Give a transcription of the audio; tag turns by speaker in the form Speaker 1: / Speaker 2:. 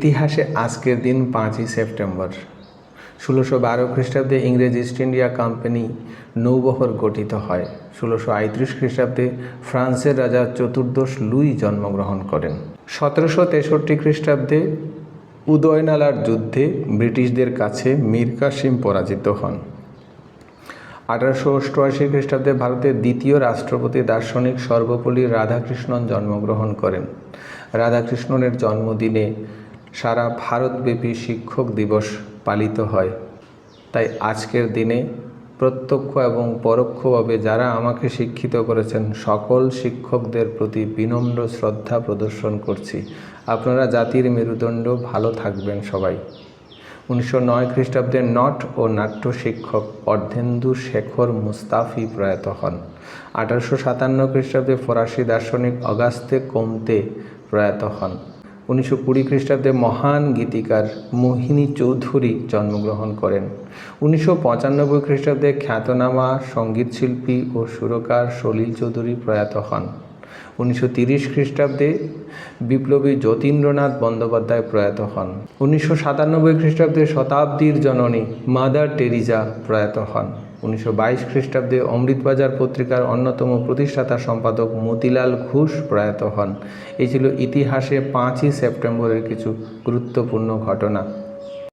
Speaker 1: ইতিহাসে আজকের দিন পাঁচই সেপ্টেম্বর। ষোলোশো বারো খ্রিস্টাব্দে ইংরেজ ইস্ট ইন্ডিয়া কোম্পানি নৌবহর গঠিত হয়। ষোলোশো আটত্রিশ খ্রিস্টাব্দে ফ্রান্সের রাজা চতুর্দশ লুই জন্মগ্রহণ করেন। সতেরোশো তেষট্টি খ্রিস্টাব্দে উদয়নালার যুদ্ধে ব্রিটিশদের কাছে মীর কাসিম পরাজিত হন। আঠারোশো অষ্টআশি খ্রিস্টাব্দে ভারতের দ্বিতীয় রাষ্ট্রপতি দার্শনিক সর্বপল্লী রাধাকৃষ্ণন জন্মগ্রহণ করেন। রাধাকৃষ্ণনের জন্মদিনে সারা ভারতব্যাপী শিক্ষক দিবস পালিত হয়। তাই আজকের দিনে প্রত্যক্ষ এবং পরোক্ষভাবে যারা আমাকে শিক্ষিত করেছেন, সকল শিক্ষকদের প্রতি বিনম্র শ্রদ্ধা প্রদর্শন করছি। আপনারা জাতির মেরুদণ্ড ভালো থাকবেন সবাই। উনিশশো নয় খ্রিস্টাব্দে নট ও নাট্য শিক্ষক অর্ধেন্দু শেখর মুস্তাফি প্রয়াত হন। আঠারোশো সাতান্ন খ্রিস্টাব্দে ফরাসি দার্শনিক অগাস্তে কমতে প্রয়াত হন। উনিশশো কুড়ি খ্রিস্টাব্দে মহান গীতিকার মোহিনী চৌধুরী জন্মগ্রহণ করেন। উনিশশো পঁচানব্বই খ্রিস্টাব্দে খ্যাতনামা সঙ্গীতশিল্পী ও সুরকার সলিল চৌধুরী প্রয়াত হন। উনিশশো তিরিশ খ্রিস্টাব্দে বিপ্লবী যতীন্দ্রনাথ বন্দ্যোপাধ্যায় প্রয়াত হন। উনিশশো সাতানব্বই খ্রিস্টাব্দে শতাব্দীর জননী মাদার টেরিজা প্রয়াত হন। উনিশশো বাইশ খ্রিস্টাব্দে অমৃতবাজার পত্রিকার অন্যতম প্রতিষ্ঠাতা সম্পাদক মতিলাল ঘোষ প্রয়াত হন। এই ছিল ইতিহাসে পাঁচই সেপ্টেম্বরের কিছু গুরুত্বপূর্ণ ঘটনা।